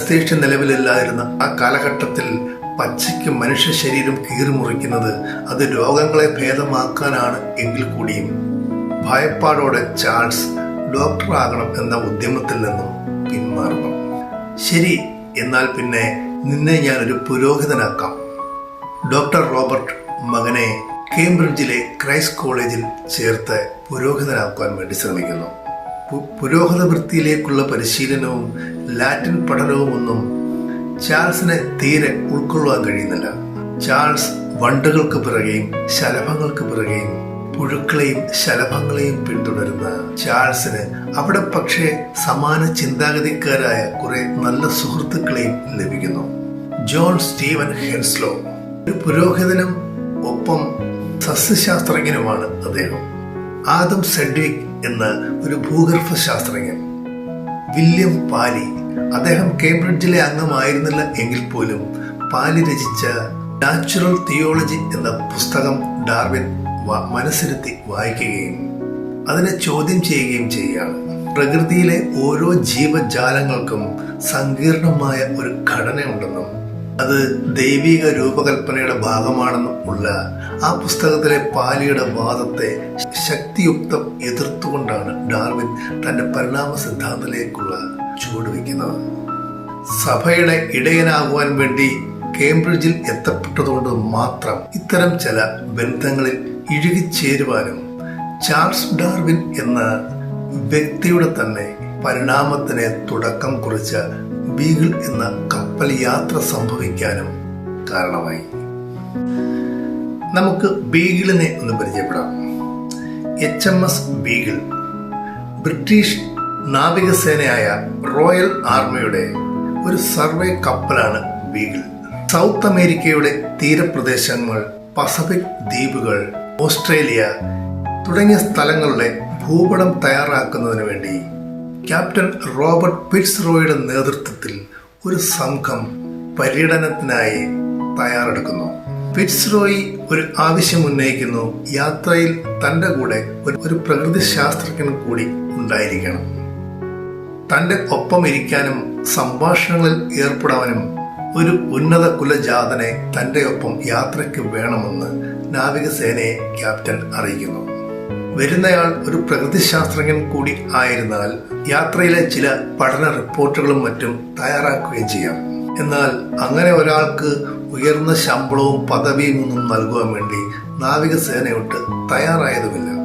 Anaesthesia നിലവിലില്ലായിരുന്ന ആ കാലഘട്ടത്തിൽ പച്ചയ്ക്ക് മനുഷ്യ ശരീരം കീറിമുറിക്കുന്നത് അത് രോഗങ്ങളെ ഭേദമാക്കാനാണ് എങ്കിൽ കൂടിയും. ഭയപ്പാടോടെ ചാൾസ് ഡോക്ടറാകണം എന്ന ഉദ്യമത്തിൽ നിന്നും പിന്മാറണം. ശരി എന്നാൽ പിന്നെ നിന്നെ ഞാൻ ഒരു പുരോഹിതനാക്കാം. ഡോക്ടർ റോബർട്ട് മകനെ കേംബ്രിഡ്ജിലെ ക്രൈസ്റ്റ് കോളേജിൽ ചേർത്ത് പുരോഹിതനാക്കുവാൻ വേണ്ടി ശ്രമിക്കുന്നു. പുരോഹിത വൃത്തിയിലേക്കുള്ള പരിശീലനവും ലാറ്റിൻ പഠനവും ഒന്നും ചാൾസിനെ തീരെ ഉൾക്കൊള്ളുവാൻ കഴിയുന്നില്ല. ചാൾസ് വണ്ടുകൾക്ക് പിറകെയും ശലഭങ്ങൾക്ക് പിറകെയും പുഴുക്കളെയും ശലഭങ്ങളെയും പിന്തുടരുന്ന ചാൾസിന് അവിടെ പക്ഷേ സമാന ചിന്താഗതിക്കാരായ കുറെ നല്ല സുഹൃത്തുക്കളെയും ലഭിക്കുന്നു. ജോൺ സ്റ്റീവൻ ഹെൻസ്ലോ ഒരു പുരോഹിതനും ഒപ്പം സസ്യശാസ്ത്രജ്ഞനുമാണ് അദ്ദേഹം. ആദം സെഡ്വിക് എന്ന ഒരു ഭൂഗർഭ ശാസ്ത്രജ്ഞൻ വില്യം പാലി അദ്ദേഹം കേംബ്രിഡ്ജിലെ അംഗമായിരുന്നില്ല എങ്കിൽ പോലും പാലി രചിച്ച നാച്ചുറൽ തിയോളജി എന്ന പുസ്തകം ഡാർവിൻ മനസ്സിരുത്തി വായിക്കുകയും അതിനെ ചോദ്യം ചെയ്യുകയും ചെയ്യുകയാണ്. പ്രകൃതിയിലെ ഓരോ ജീവജാലങ്ങൾക്കും സങ്കീർണമായ ഒരു ഘടനയുണ്ടെന്നും അത് ദൈവിക രൂപകൽപ്പനയുടെ ഭാഗമാണെന്നും ഉള്ള ആ പുസ്തകത്തിലെ പാലിയുടെ വാദത്തെ ശക്തിയുക്തം എതിർത്തുകൊണ്ടാണ് ഡാർവിൻ തന്റെ പരിണാമ സിദ്ധാന്തത്തിലേക്കുള്ള ചുവടുവെക്കുന്നത് സഭയുടെ ഇടയനാകുവാൻ വേണ്ടി കേംബ്രിഡ്ജിൽ എത്തപ്പെട്ടതുകൊണ്ട് മാത്രം ഇത്തരം ചില ബന്ധങ്ങളിൽ ഇഴുകിച്ചേരുവാനും ചാൾസ് ഡാർവിൻ എന്ന വ്യക്തിയുടെ തന്നെ പരിണാമത്തിന് തുടക്കം കുറിച്ച ബീഗിൾ എന്ന കപ്പൽ യാത്ര സംഭവിക്കാനും കാരണമായി. നമുക്ക് ബീഗിളിനെ ഒന്ന് പരിചയപ്പെടാം. H M S Beagle British നാവികസേനയായ royal ആർമിയുടെ ഒരു സർവേ കപ്പലാണ് ബീഗിൾ സൗത്ത് അമേരിക്കയുടെ തീരപ്രദേശങ്ങൾ പസഫിക് ദ്വീപുകൾ ഓസ്ട്രേലിയ തുടങ്ങിയ സ്ഥലങ്ങളുടെ ഭൂപടം തയ്യാറാക്കുന്നതിന് വേണ്ടി ക്യാപ്റ്റൻ റോബർട്ട് പിറ്റ്സ് റോയുടെ നേതൃത്വത്തിൽ ഒരു സംഘം പര്യടനത്തിനായി തയ്യാറെടുക്കുന്നു. പിറ്റ്സ് റോയി ഒരു ആവശ്യം ഉന്നയിക്കുന്നു. യാത്രയിൽ തന്റെ കൂടെ ഒരു പ്രകൃതി ശാസ്ത്രജ്ഞൻ കൂടി ഉണ്ടായിരിക്കണം. തന്റെ ഒപ്പം ഇരിക്കാനും സംഭാഷണങ്ങളിൽ ഏർപ്പെടാനും ഒരു ഉന്നത കുലജാതനെ തന്റെ ഒപ്പം യാത്രയ്ക്ക് വേണമെന്ന് നാവികസേനയെ ക്യാപ്റ്റൻ അറിയിക്കുന്നു. വരുന്നയാൾ ഒരു പ്രകൃതിശാസ്ത്രജ്ഞൻ കൂടി ആയിരുന്നാൽ യാത്രയിലെ ചില പഠന റിപ്പോർട്ടുകളും മറ്റും തയ്യാറാക്കുകയും ചെയ്യാം. എന്നാൽ അങ്ങനെ ഒരാൾക്ക് ഉയർന്ന ശമ്പളവും പദവിയും ഒന്നും നൽകുവാൻ വേണ്ടി നാവികസേനയൊട്ട് തയ്യാറായതുമില്ല.